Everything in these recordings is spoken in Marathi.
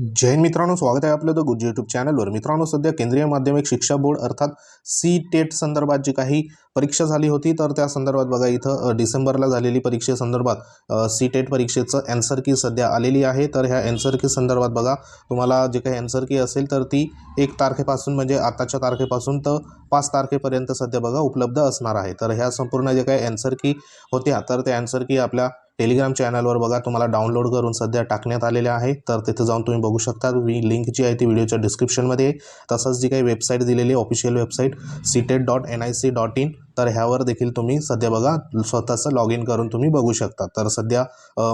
जैन मित्रांनो स्वागत आहे आपलं द गुरुजी यूट्यूब चॅनलवर मित्रांनो सध्या केंद्रीय माध्यमिक शिक्षा बोर्ड अर्थात सी टेट संदर्भात जी काही परीक्षा झाली होती तर त्या संदर्भात बघा इथं डिसेंबरला झालेली परीक्षेसंदर्भात सी टेट परीक्षेचं अँसर की सध्या आलेली आहे. तर ह्या अँसर की संदर्भात बघा तुम्हाला जे काही अँसर की असेल तर ती एक तारखेपासून म्हणजे आताच्या तारखेपासून तर पाच तारखेपर्यंत सध्या बघा उपलब्ध असणार आहे. तर ह्या संपूर्ण जे काही अँसर की होत्या तर त्या अँसर की आपल्या टेलिग्राम चॅनलवर बघा तुम्हाला डाउनलोड करून सध्या टाकण्यात आलेल्या आहे तर तिथे जाऊन तुम्ही बघू शकता. मी लिंक जी आहे ती व्हिडिओच्या डिस्क्रिप्शनमध्ये तसंच जी काही वेबसाईट दिलेली official website CTET dot N I C dot in तर ह्यावर देखील तुम्ही सध्या बघा स्वतःचं लॉग इन करून तुम्ही बघू शकता. तर सध्या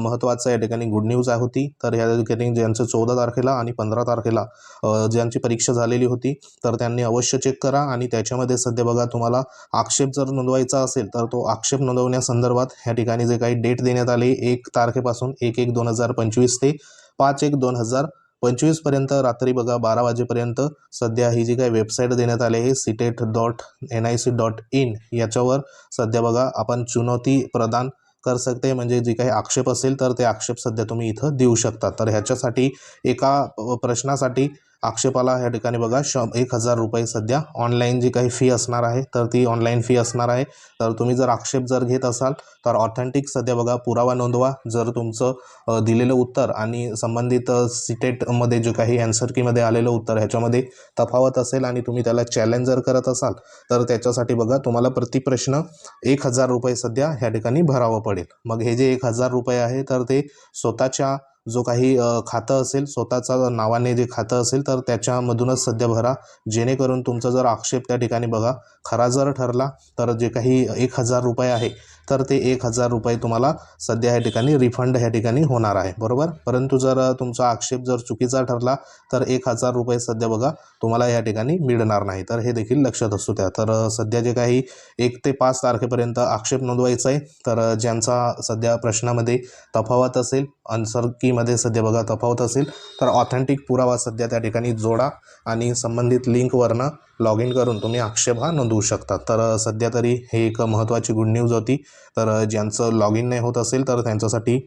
महत्त्वाचं या ठिकाणी गुड न्यूज आहे होती. तर ह्या ठिकाणी ज्यांचं चौदा तारखेला आणि पंधरा तारखेला ज्यांची परीक्षा झालेली होती तर त्यांनी अवश्य चेक करा आणि त्याच्यामध्ये सध्या बघा तुम्हाला आक्षेप जर नोंदवायचा असेल तर तो आक्षेप नोंदवण्यासंदर्भात ह्या ठिकाणी जे काही डेट देण्यात आले एक तारखेपासून एक एक दोन हजार पंचवीस ते पाच एक दोन हजार पंचवीसपर्यंत रात्री बघा बारा वाजेपर्यंत. सध्या ही जी काही वेबसाईट देण्यात आली आहे CTET dot N I C dot in याच्यावर सध्या बघा आपण चुनौती प्रदान कर सकते. म्हणजे जी काही आक्षेप असेल तर ते आक्षेप सध्या तुम्ही इथं देऊ शकता. तर ह्याच्यासाठी एका प्रश्नासाठी आक्षेपाला ह्या ठिकाणी बघा श एक हजार रुपये सध्या ऑनलाईन जी काही फी असणार आहे तर ती ऑनलाईन फी असणार आहे. तर तुम्ही जर आक्षेप जर घेत असाल तर ऑथेंटिक सध्या बघा पुरावा नोंदवा. जर तुमचं दिलेलं उत्तर आणि संबंधित सिटेटमध्ये जे काही अँसर कीमध्ये आलेलं उत्तर ह्याच्यामध्ये तफावत असेल आणि तुम्ही त्याला चॅलेंज जर करत असाल तर त्याच्यासाठी बघा तुम्हाला प्रतिप्रश्न एक हजार रुपये सध्या ह्या ठिकाणी भरावं पडेल. मग हे जे एक हजार रुपये आहे तर ते स्वतःच्या जो काही खातं असेल स्वतःचा नावाने जे खातं असेल तर त्याच्यामधूनच सध्या भरा. जेणेकरून तुमचा जर आक्षेप त्या ठिकाणी बघा. खरा जर ठरला तर जे काही एक हजार रुपये आहे तर ते एक हजार रुपये तुम्हाला सध्या ह्या ठिकाणी रिफंड ह्या ठिकाणी होणार आहे. बरोबर? परंतु जर तुमचा आक्षेप जर चुकीचा ठरला तर एक हजार रुपये सध्या बघा तुम्हाला या ठिकाणी मिळणार नाही. तर हे देखील लक्षात असू द्या. तर सध्या जे काही एक ते पाच तारखेपर्यंत आक्षेप नोंदवायचा आहे तर ज्यांचा सध्या प्रश्नामध्ये तफावत असेल आन्सर कीमध्ये सध्या बघा तफावत असेल तर ऑथेंटिक पुरावा सध्या त्या ठिकाणी जोडा आणि संबंधित लिंकवरनं लॉग इन करून तुम्ही आक्षेप हा नोंदवू शकता. तर सध्या तरी हे एक महत्त्वाची गुड न्यूज होती. तर ज्यांचं लॉग इन नाही होत असेल तर त्यांच्यासाठी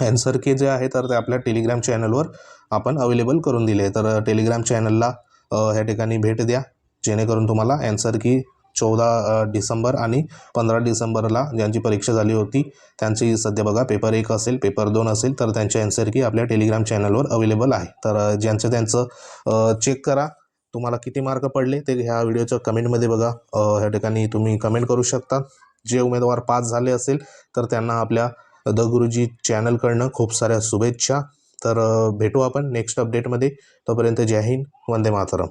ॲन्सर के जे आहे तर ते आपल्या टेलिग्राम चॅनलवर आपण अवेलेबल करून दिले. तर टेलिग्राम चॅनलला ह्या ठिकाणी भेट द्या. जेणेकरून तुम्हाला ॲन्सर की चौदा डिसेंबर आणि पंधरा डिसेंबरला ज्यांची परीक्षा झाली होती त्यांची सध्या बघा पेपर एक असेल पेपर दोन असेल तर त्यांच्या ॲन्सर की आपल्या टेलिग्राम चॅनलवर अवेलेबल आहे. तर ज्यांचं त्यांचं चेक करा तुम्हाला किती मार्क पडले ते ह्या व्हिडिओच्या कमेंटमध्ये बघा. ह्या ठिकाणी तुम्ही कमेंट करू शकता. जे उमेदवार पास झाले असेल तर त्यांना आपल्या द गुरुजी चॅनलकडनं खूप साऱ्या शुभेच्छा. तर भेटू आपण नेक्स्ट अपडेटमध्ये तोपर्यंत जय हिंद वंदे मातरम.